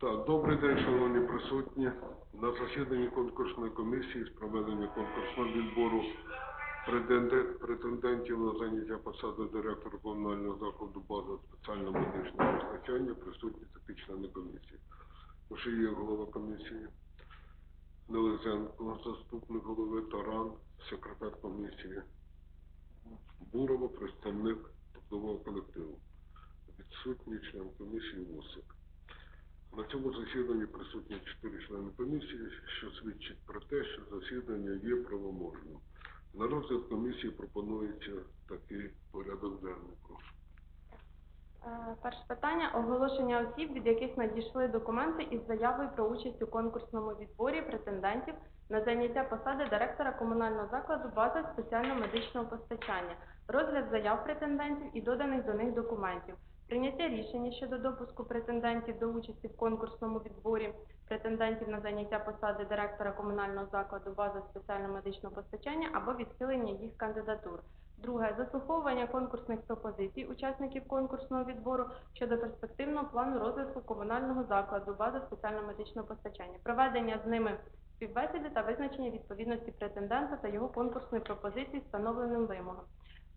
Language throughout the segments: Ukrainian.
Так, добрий день, шановні присутні. На засіданні конкурсної комісії з проведення конкурсного відбору претендентів на заняття посади директора комунального закладу бази спеціального медичного постачання присутні такі члени комісії. Пошиє голова комісії, Нелезенко, заступник голови Таран, секретар комісії, Бурова, представник трудового колективу. Відсутній член комісії Вусик. На цьому засіданні присутні чотири члени комісії, що свідчить про те, що засідання є правоможним. На розгляд комісії пропонується такий порядок денний. Прошу. Е, Перше питання оголошення осіб, від яких надійшли документи із заявою про участь у конкурсному відборі претендентів на заняття посади директора комунального закладу бази спеціального медичного постачання, розгляд заяв претендентів і доданих до них документів, прийняття рішення щодо допуску претендентів до участі в конкурсному відборі претендентів на заняття посади директора комунального закладу бази спеціального медичного постачання або відхилення їх кандидатур. Друге заслуховування конкурсних пропозицій учасників конкурсного відбору щодо перспективного плану розвитку комунального закладу бази спеціального медичного постачання, проведення з ними співбесіди та визначення відповідності претендента та його конкурсної пропозиції встановленим вимогам.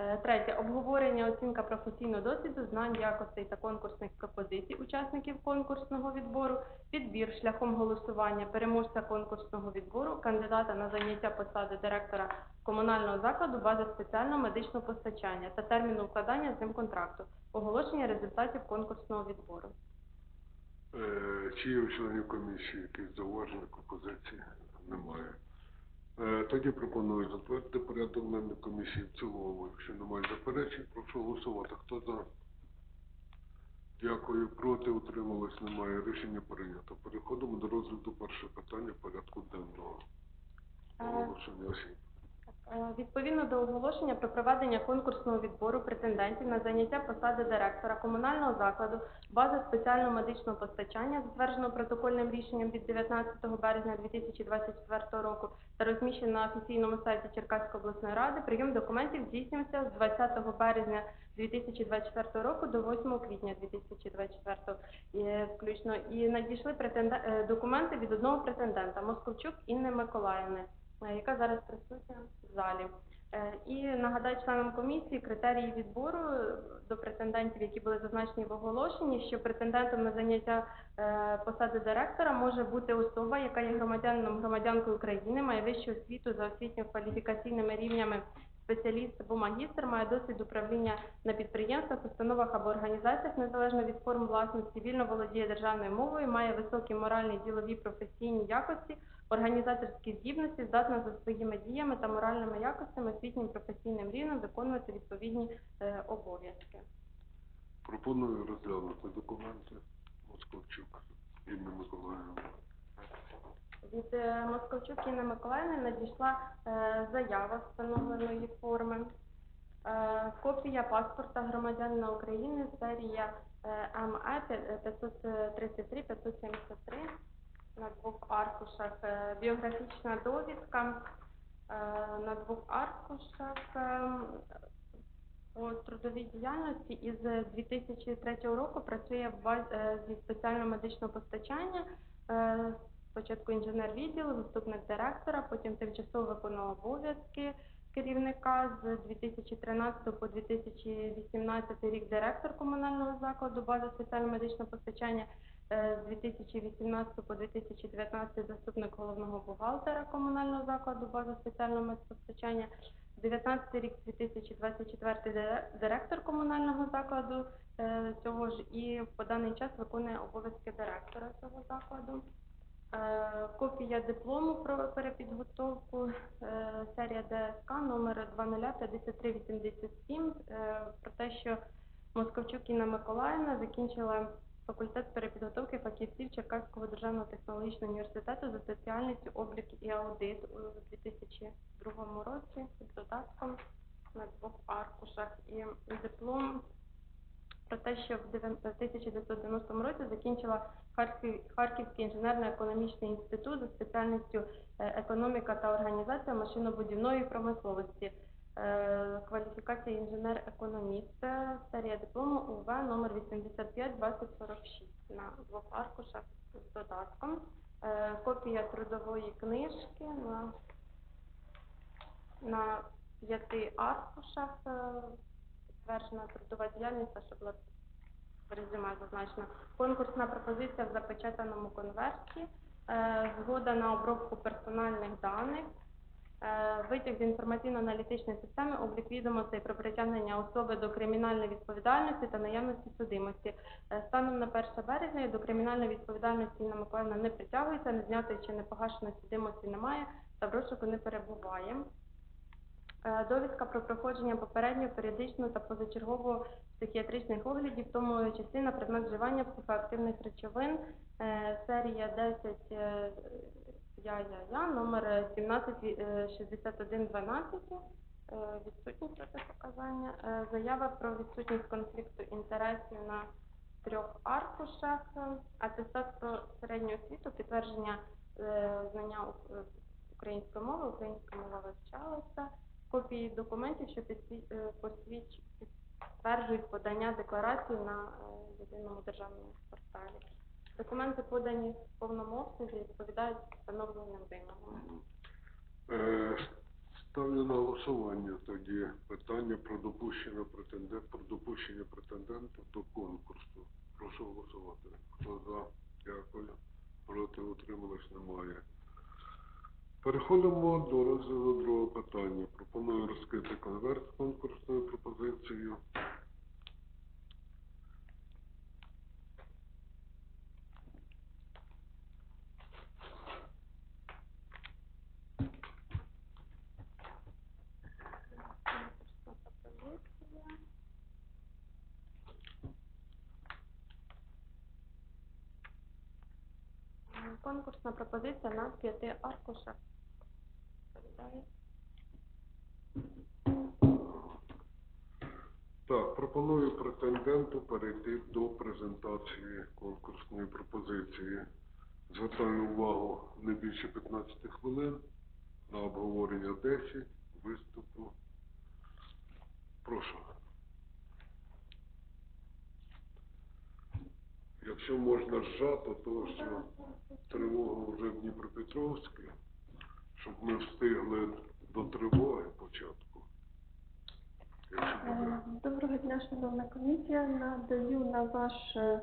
Е, Третє обговорення оцінка професійного досвіду, знань, якостей та конкурсних пропозицій учасників конкурсного відбору, підбір шляхом голосування переможця конкурсного відбору, кандидата на заняття посади директора комунального закладу бази спеціального медичного постачання та терміну укладання з ним контракту, оголошення результатів конкурсного відбору. Е, Чи є у членів комісії якісь зауваження, пропозиції? Немає. Е, Тоді пропоную затвердити порядок денний комісії в цілому. Якщо немає заперечень, прошу голосувати. Хто за? Дякую. Проти утрималось немає. Рішення прийнято. Переходимо до розгляду першого питання порядку денного. Е, Оголошення осіб. Е, Відповідно до оголошення про проведення конкурсного відбору претендентів на заняття посади директора комунального закладу бази спеціального медичного постачання, затвердженого протокольним рішенням від 19 березня 2024 року та розміщено на офіційному сайті Черкаської обласної ради, прийом документів здійснювався з 20 березня 2024 року до 8 квітня 2024 е, включно. І надійшли претенде- е, документи від одного претендента Московчук Інни Миколаївни яка зараз присутня в залі. Е, І нагадаю членам комісії критерії відбору е, до претендентів, які були зазначені в оголошенні, що претендентом на заняття е, посади директора може бути особа, яка є громадянином громадянкою України, має вищу освіту за освітньо-кваліфікаційними рівнями спеціаліст або магістр, має досвід управління на підприємствах, установах або організаціях незалежно від форм власності, вільно володіє державною мовою, має високі моральні, ділові, професійні якості, організаторські здібності, здатна за своїми діями та моральними якостями, освітнім професійним рівнем виконувати відповідні е, обов'язки. Пропоную розглянути документи. Московчук Інна Миколаївна. Від е, Московчук Інни Миколаївни надійшла е, заява встановленої форми, е, копія паспорта громадянина України, серія МЕ 533-573 на двох аркушах, е, біографічна довідка е, на двох аркушах е, по трудовій діяльності. Із 2003 року працює в базі зі спеціального медичного постачання. Спочатку інженер відділу, заступник директора, потім тимчасово виконував обов'язки керівника. З 2013 по 2018 рік директор комунального закладу бази спеціального медичного постачання, з 2018 по 2019 заступник головного бухгалтера комунального закладу бази спеціального медпостачання, 19 рік 2024 директор комунального закладу е, цього ж і по даний час виконує обов'язки директора цього закладу. Е, Копія диплому про перепідготовку, е, серія ДСК номер 005387, е, про те, що Московчук Інна Миколаївна закінчила факультет перепідготовки фахівців Черкаського державного технологічного університету за спеціальністю облік і аудит у 2002 році з додатком на двох аркушах. І диплом про те, що в дев'ян- в 1990 році закінчила Харківський інженерно-економічний інститут за спеціальністю е, економіка та організація машинобудівної промисловості. Е, Кваліфікація інженер-економіст, серія диплому УВ номер 85 2046. на двох аркушах з додатком. Е, Копія трудової книжки на, на п'яти аркушах. е, Підтверджена трудова діяльність, що була в резюме зазначено. Конкурсна пропозиція в запечатаному конверті. Згода на обробку персональних даних. Е, Витяг з інформаційно-аналітичної системи, облік відомостей про притягнення особи до кримінальної відповідальності та наявності судимості. Е, Станом на 1 березня до кримінальної відповідальності Інна Миколаївна не притягується, не знятої чи не погашеної судимості немає, та в розшуку не перебуває. Е, Довідка про проходження попереднього періодичного та позачергового психіатричних оглядів, в тому числі на предмет вживання психоактивних речовин, серія 10 е, я-я-я, номер 176112, е, відсутність протипоказання, заява про відсутність конфлікту інтересів на трьох аркушах, е, атестат про середню освіту, підтвердження е, знання е, української мови, українська мова вивчалася, копії документів, що підтверджують подання декларації на єдиному державному порталі. Документи подані в повному обсязі відповідають встановленим вимогам. Е, Ставлю на голосування тоді питання про допущення претендент, про допущення претендента до конкурсу. Прошу голосувати. Хто за? Дякую. Проти утрималось немає. Переходимо до розгляду другого питання. Пропоную розкрити конверт з конкурсною пропозицією. Конкурсна пропозиція. М, Конкурсна пропозиція на п'яти аркушах. Так, пропоную претенденту перейти до презентації конкурсної пропозиції. Звертаю увагу не більше 15 хвилин на обговорення 10, виступу. Прошу. Якщо можна зжато, то що тривога вже в Дніпропетровській, щоб ми встигли до тривоги початку. Якщо буде. Е, Доброго дня, шановна комісія. Надаю на ваш е,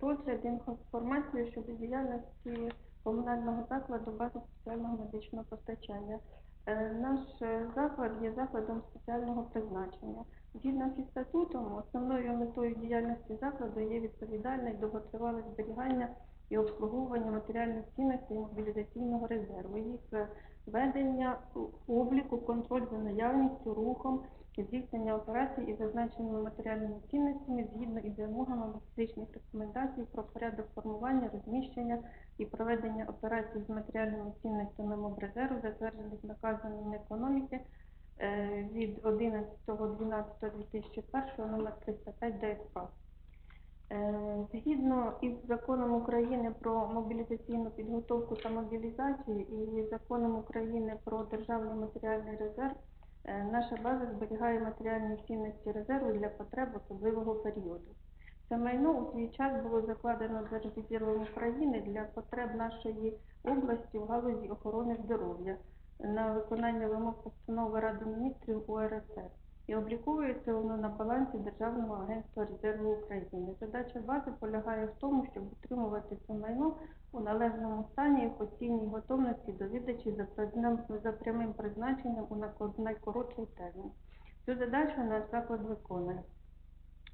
розгляд інформацію щодо діяльності комунального закладу бази спеціального медичного постачання. Е, Наш е, заклад є закладом спеціального призначення. Згідно зі статутом, основною метою діяльності закладу є відповідальне і довготривале зберігання і обслуговування матеріальних цінностей мобілізаційного резерву, їх е, ведення, обліку, контроль за наявністю, рухом, здійснення операцій із зазначеними матеріальними цінностями згідно із вимогами методичних рекомендацій про порядок формування, розміщення і проведення операцій з матеріальними цінностями мобрезерву, затверджених наказом Мінекономіки е, від 11.12.2001 номер 305 ДСК. Е, Згідно із законом України про мобілізаційну підготовку та мобілізацію і законом України про державний матеріальний резерв, наша база зберігає матеріальні цінності резерву для потреб особливого періоду. Це майно у свій час було закладено Держрезервом України для потреб нашої області в галузі охорони здоров'я на виконання вимог постанови Ради міністрів УРСР і обліковується воно на балансі Державного агентства резерву України. Задача бази полягає в тому, щоб утримувати це майно у належному стані і постійній готовності до видачі за, прямим призначенням у найкоротший термін. Цю задачу наш заклад виконує.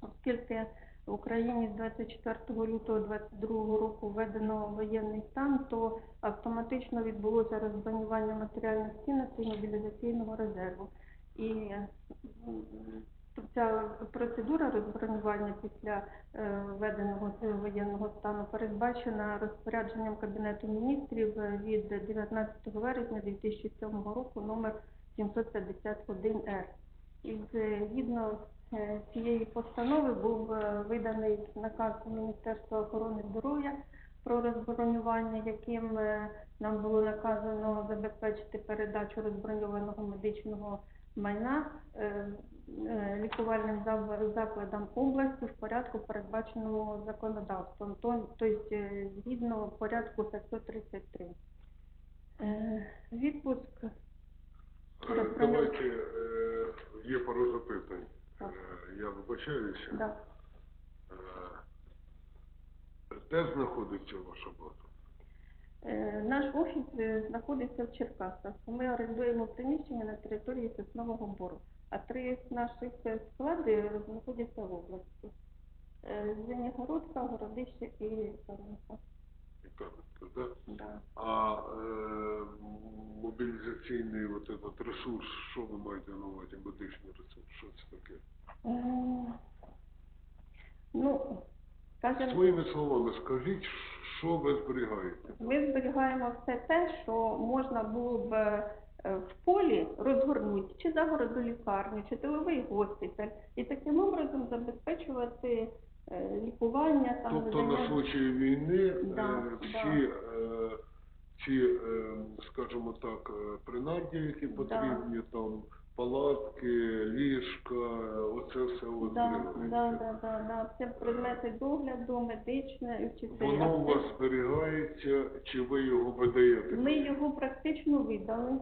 Оскільки в Україні з 24 лютого 2022 року введено воєнний стан, то автоматично відбулося розбронювання матеріальних цінностей мобілізаційного резерву. І ця процедура розбронювання після е, введеного воєнного стану передбачена розпорядженням Кабінету міністрів е, від 19 вересня 2007 року номер 751-Р. І згідно е, цієї постанови був виданий наказ Міністерства охорони здоров'я про розбронювання, яким нам було наказано забезпечити передачу розброньованого медичного майна е, е, лікувальним закладам області в порядку, передбаченому законодавством, то- тобто е, згідно порядку 533. Е, Відпуск Е, Давайте, є пару запитань. Я вибачаюся. да, Де знаходиться ваша база? Е, Наш офіс е, знаходиться в Черкасах. Ми орендуємо приміщення на території Соснового Бору, а три наших склади знаходяться в області. Е, Звенігородка, Городище і? Да. А е, мобілізаційний от этот ресурс, що ви маєте на увазі, медичний ресурс, що це таке? Е, Ну, скажімо, Своїми словами скажіть, що ви зберігаєте? ми зберігаємо все те, що можна було б е, в полі розгорнути, чи загороду лікарню, чи тиловий госпіталь, і таким образом забезпечувати е, лікування там Тобто на надання- случай війни Да, е, да. всі, е, ці, е, скажімо так, е, принаді, які потрібні, там палатки, ліжка, оце все Да, да, да, да, да. Це предмети догляду, медичне, чи це Воно у вас зберігається, чи ви його видаєте? Ми його практично видали.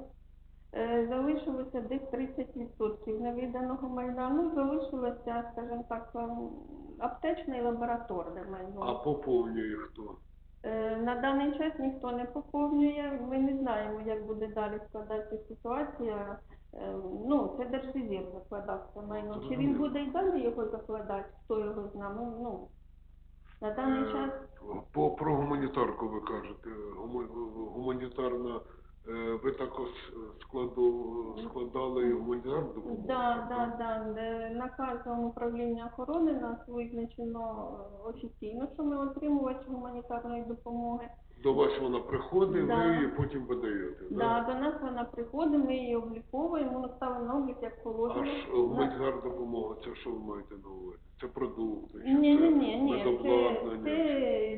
Е, Залишилося десь 30% невиданого майна. Ну, залишилося, скажімо так, ем, аптечне і лабораторне А поповнює хто? Е, На даний час ніхто не поповнює. Ми не знаємо, як буде далі складатися ситуація. Е, Ну, це держрезерв закладав це майно. Чи він буде й далі його закладати, хто його знає? Ну, ну, на даний Е, час По про гуманітарку ви кажете. Гума- Гуманітарна е, ви також складу складали гуманітарну допомогу? Да, да, да. Наказом управління охорони нас визначено е, офіційно, що ми отримувачі гуманітарної допомоги. До вас вона приходить, Да. ви її потім видаєте. Да, до нас вона приходить, ми її обліковуємо, ми ставимо на облік як А положено. ж медгар допомога, це що ви маєте на увазі? Це продукти, чи Ні, ні, ні, ні, це, медобладнання? це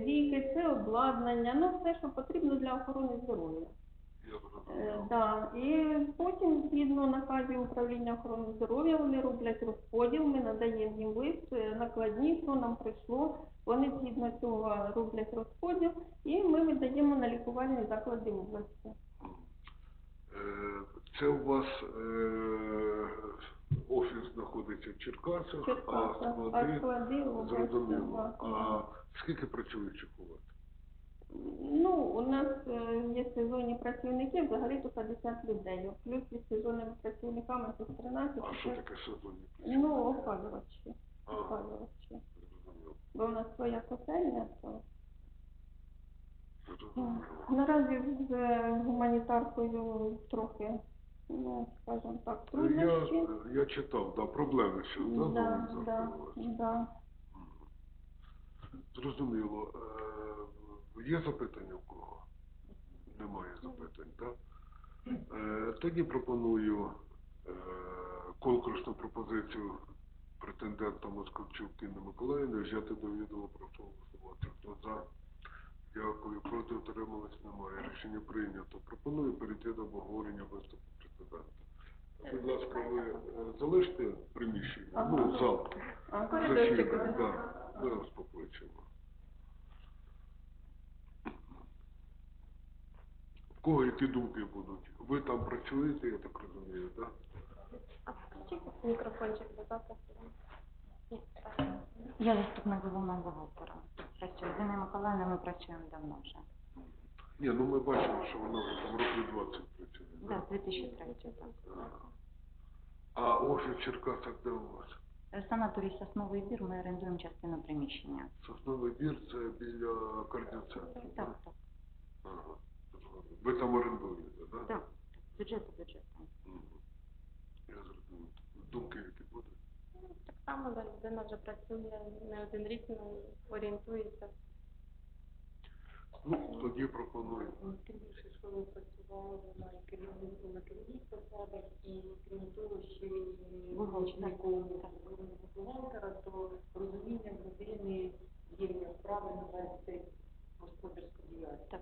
ліки, це обладнання, ну все, що потрібно для охорони здоров'я. Е, да. І потім, згідно наказів управління охорони здоров'я, вони роблять розподіл, ми надаємо їм лист, е, накладні, що нам прийшло. Вони згідно цього роблять розподіл, і ми видаємо на лікувальні заклади області. Е, Це у вас е, офіс знаходиться в Черкасах, а Черкаса, а склади склади області. зрозуміло. да. А скільки працюючих у вас? Ну, у нас е, є сезонні працівники, взагалі то 50 людей. Плюс із сезонними працівниками це 13. А що таке сезонні? Ну, опалювачі. А, Опалювачі. Бо у нас своя котельня, то наразі з гуманітаркою трохи, ну, скажімо так, Я, труднощі. я читав, да, проблеми ще, да, Да, нові да, да. Зрозуміло. Е, Є запитання у кого? Немає запитань, так? Е, Тоді пропоную е, конкурсну пропозицію претендента Московчук Інни Миколаївни взяти до відома про голосувати. Хто за? Дякую. Проти утримались немає. Рішення прийнято. Пропоную перейти до обговорення виступу президента. Будь ласка, ви е, залиште приміщення, ну, зал. Коридорчик. Засідання, да. Ми вас покличемо. В кого які думки будуть? Ви там працюєте, я так розумію, так? А включіть мікрофончик, будь ласка. Я заступник головного бухгалтера. Працюю. З Інною Миколаївною ми працюємо давно вже. Ні, ну ми бачимо, що вона вже там років 20 працює. Да, Да? 2003 так. А офіс Черкасах де у вас? Санаторій Сосновий бір, ми орендуємо частину приміщення. Сосновий бір це біля кардіоцентру. Так, так. Ага. Ви там орендуєте, так? Так, бюджет і бюджет. Мгм. Я зрозумів. Думки які будуть? Так само, да, людина вже працює не один рік, ну, орієнтується. Ну, тоді пропоную. Тим більше, що ви працювали на керівнику на керівних посадах і крім того, ще й визначником бухгалтера, то розуміння людини є правильно вести господарську діяльність. Так,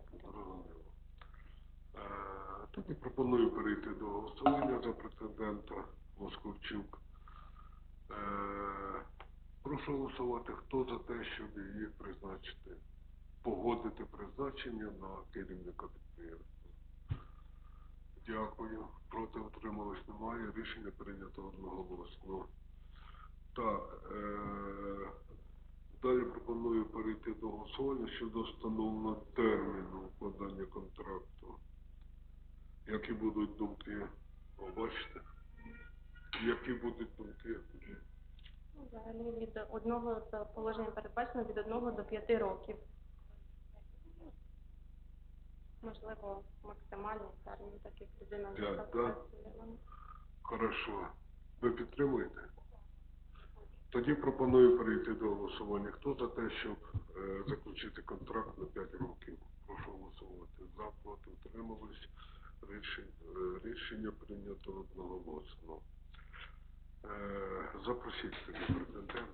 Тоді пропоную перейти до голосування за претендента Московчук. Е, Прошу голосувати, хто за те, щоб її призначити, погодити призначення на керівника підприємства. Дякую. Проти утрималось немає. Рішення прийнято одноголосно. Так, е, далі пропоную перейти до голосування щодо встановлення терміну укладання контракту. Які будуть думки? О, бачите? Які будуть думки? Ну, Взагалі від одного з положення передбачено від одного до п'яти років. Можливо, максимальний термін, так як людина П'ять, так ну. Хорошо. Ви підтримуєте? Тоді пропоную перейти до голосування. Хто за те, щоб е, заключити контракт на 5 років? Прошу голосувати. За, проти, утримались. Рішення, прийнято одноголосно. Е, запросіть тоді президента.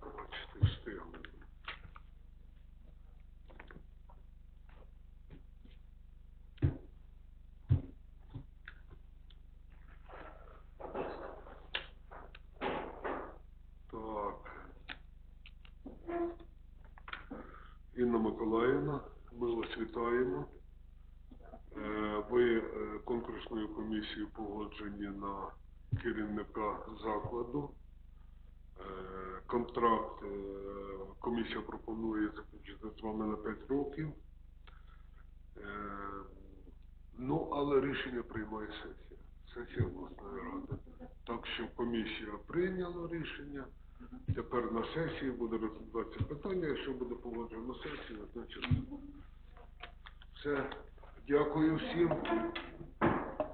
Бачите, встигли. Так. Інна Миколаївна, ми вас вітаємо. Е, Ви конкурсною комісією погоджені на керівника закладу. Е, Контракт е, комісія пропонує заключити з вами на 5 років. Е, Ну, але рішення приймає сесія. Сесія обласної ради. Так що комісія прийняла рішення. Тепер на сесії буде розглядатися питання. Якщо буде погоджено на сесії, значить все. Дякую всім.